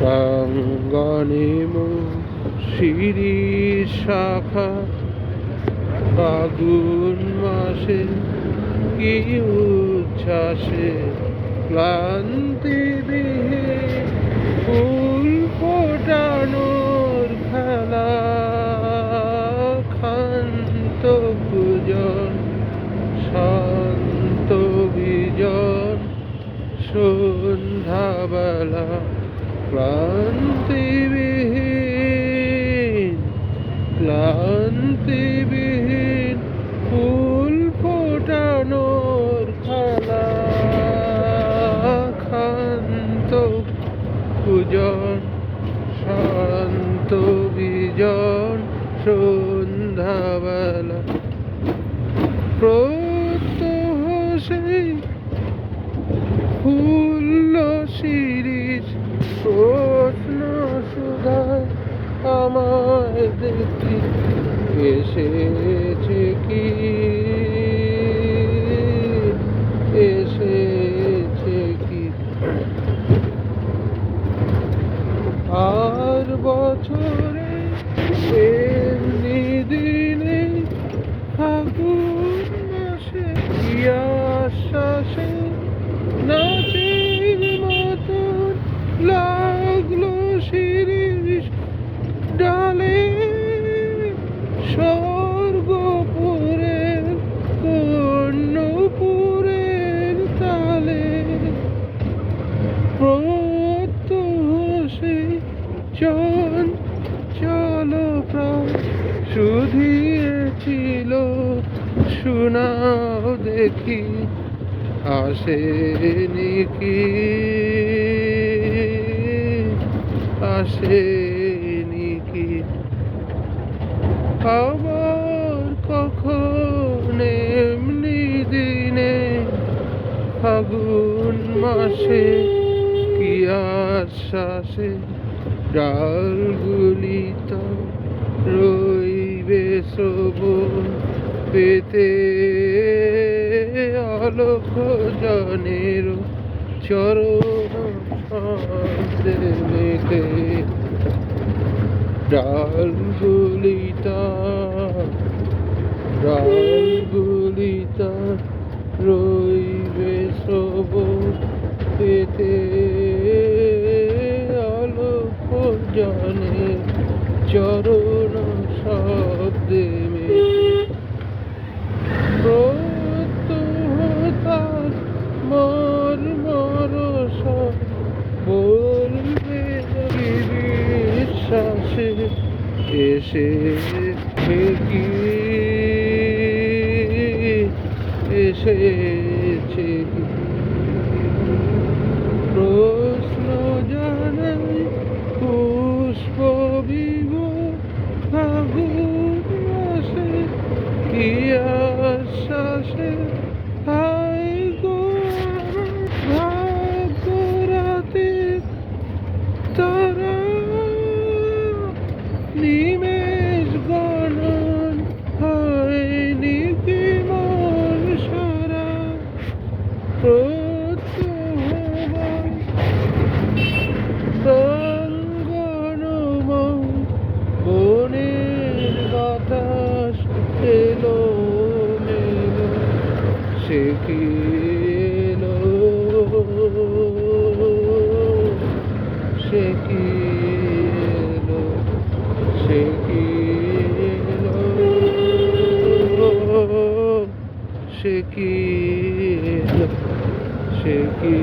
প্রাঙ্গণে শাখা ফাগুন মাসে কি উচ্ছ্বাসে ক্লান্তি বিহে ফুল ফোটানোর খেলা। খান্ত পূজন শান্ত বিজন, সন্ধ্যাবেলা ক্লান্তিবিহীন ক্লান্তিবিহীন ফুল ফোটানোর খেলা খান্ত পূজন শান্ত বিজন সন্ধ্যাবেলা প্রত্যহ সেই এসেছে কি? এসেছে কি? আর বছরে এমনি দিনে ফাগুন মাসে কি আশ্বাসে নাচের মতন লাগল শিরিষ ডালে চল, চলো প্রাণ শুধিয়েছিল, শোনাও দেখি আসেনি কি আসেনি কি আবার কখন এমনি দিনে, ফাগুন মাসে কি আশ্বাসে ডালগুলি তো রইবে সবুজ পেতে। আলোক জনের চরণ মেতে। ডালগুলিটা প্রত্যহতার মর মর বলবে বিশ্বাসে এসে কি এসেছে আশ্বাসে হাই গো ভাগ্য রাতে তারা এলো সে কি এলো? সে কি এলো? সে কি এলো? সে কি